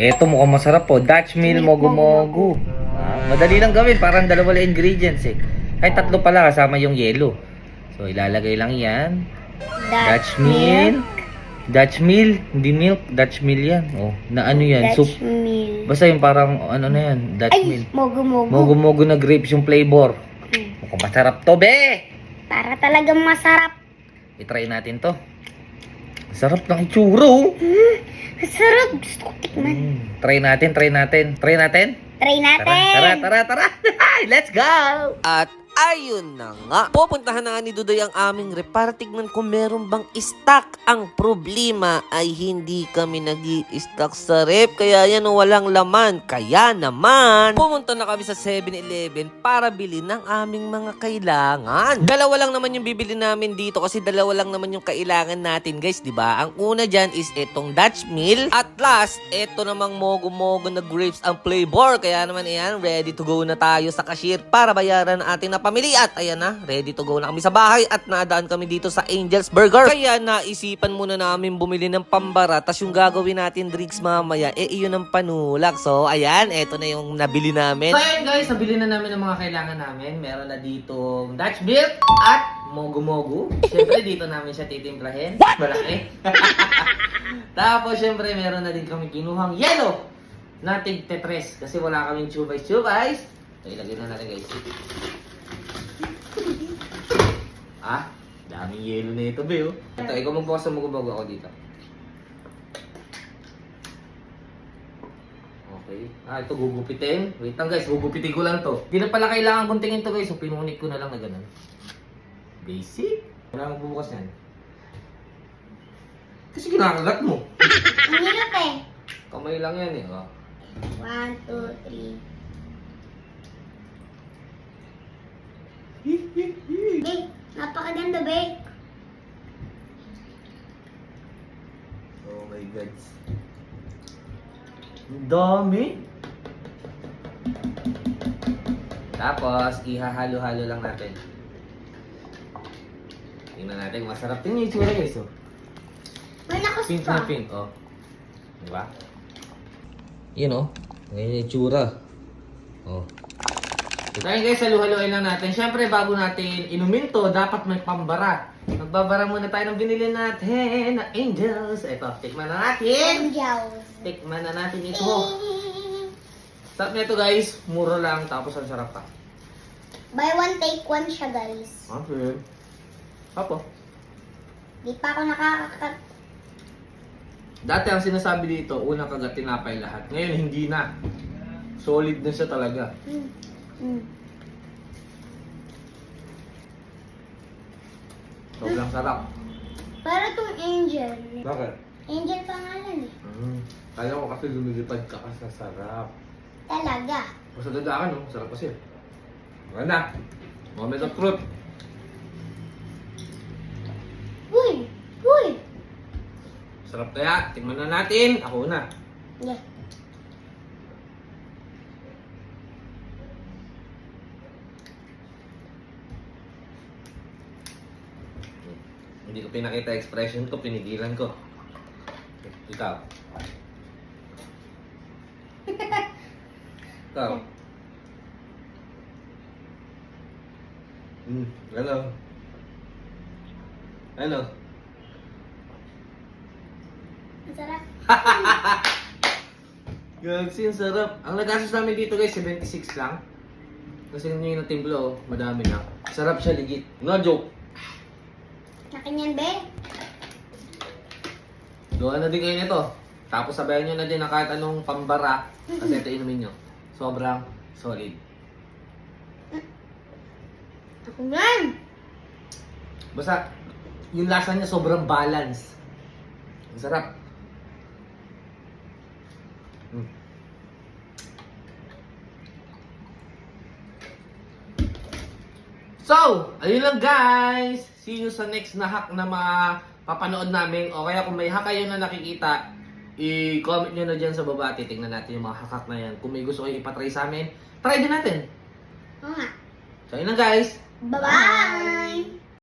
Eto mukhang masarap po. Dutch meal mogu mogu. Ah, madali lang gawin. Parang dalawa lang ingredients eh. Ay tatlo pala kasama yung yellow. So ilalagay lang yan. Dutch meal. Dutch meal. Hindi milk. Dutch meal yan. Oh, na ano yan? Soup. Dutch meal. Basta yung parang ano na yan. Dutch meal. Ay, mogo-mogo. Mogu mogu na grapes yung flavor. Hmm. Mukhang masarap to be. Para talagang masarap. I-try natin to. Sarap ng itsura oh. Hmm, masarap. Gusto ko tikman. Mm, try natin, try natin. Try natin? Try Tara, natin. tara, tara, tara. Let's go! At ayun na nga, pupuntahan na nga ni Dudoy ang aming rep para tignan kung meron bang stock. Ang problema ay hindi kami nag stock sa rep, kaya yan walang laman. Kaya naman, pumunta na kami sa 7-Eleven para bili ng aming mga kailangan. Dalawa lang naman yung bibili namin dito kasi dalawa lang naman yung kailangan natin guys, ba? Ang una dyan is itong Dutch meal. At last, ito namang mogo-mogo na grapes ang flavor. Kaya naman ayan, ready to go na tayo sa cashier para bayaran ang ating napamili. At ayan na, ready to go na kami sa bahay at naadaan kami dito sa Angel's Burger. Kaya naisipan muna namin bumili ng pambara. Tapos yung gagawin natin drinks mamaya, eh iyon ang panulak. So ayan, eto na yung nabili namin. So ayan guys, nabili na namin ang mga kailangan namin. Meron na dito Dutch milk at mogu mogu. Siyempre dito namin siya titimplahin. Malaki. Tapos siyempre meron na din kami kinuhang yellow na tig tetres kasi wala kaming chubays. So ilagay na natin guys. Ah, daming yellow na ito, Beo. Ito, ikaw magbukas sa mogu mogu ako dito. Okay. Ah, ito gugupitin. Wait lang guys, gugupitin ko lang to. Hindi na pala kailangan guntingin to guys. So, pinunit ko na lang na ganun. Basic. Wala nang bubukas yan. Kasi kinakagat mo. Ang hirap eh. Kamay lang yan eh. Oh. One, two, three. Babe, napakaganda, babe. Oh my God. Ang dami. Tapos, ihahalo-halo lang natin. Tingnan natin, masarap din yung itsura guys. Oh. May nakus Pink pa. na pink, oh. Diba? Yun, oh. Ngayon yung itsura. Oh. So, tayo guys, halu-haluin lang natin. Siyempre, bago natin inumin to, dapat may pambara. Magbabara muna tayo ng binili natin na Angels. Ito, tikman na natin. Angels. Tikman na natin ito. Sarap nito guys, mura lang, tapos ang sarap pa. Buy one, take one siya, guys. Okay. Apo. Di pa ako nakakakat... Dati ang sinasabi dito, unang kagat tinapay lahat. Ngayon, hindi na. Solid na siya talaga. Mm. Mm. Sobrang sarap. Para tong angel. Bakit? Angel pangalan eh. Mm. Kaya ko kasi lumilipad ka ka sa sarap. Talaga. Basta dadaan, no? Sarap kasi. Maganda. Moment of truth. Uy! Uy! Sarap kaya. Tingnan na natin. Ako na. Yeah. Pinakita expression ko, pinigilan ko. Ikaw. Ikaw. Hmm, ano? Ano? Ang sarap. Gagsi, ang sarap. Ang nagastos namin dito guys, 76 lang. Kasi yun yung natimblo, oh. madami na. Sarap siya ligit. No joke. Nakin yan, be. Gawa na din kayo nito. Tapos sabayan nyo na din ng kahit anong pambara. Kasi ito inumin nyo. Sobrang solid. Ako yan. Basta, yung lasa niya sobrang balance. Ang sarap. Mm. So, ayun lang guys. See you sa next na hack na mapapanood namin. O kaya kung may hack kayo na nakikita, i-comment nyo na dyan sa baba. Titingnan natin yung mga hack na yan. Kung may gusto kayo ipatry sa amin, try din natin. Oo nga. So, ayun lang guys. Bye-bye!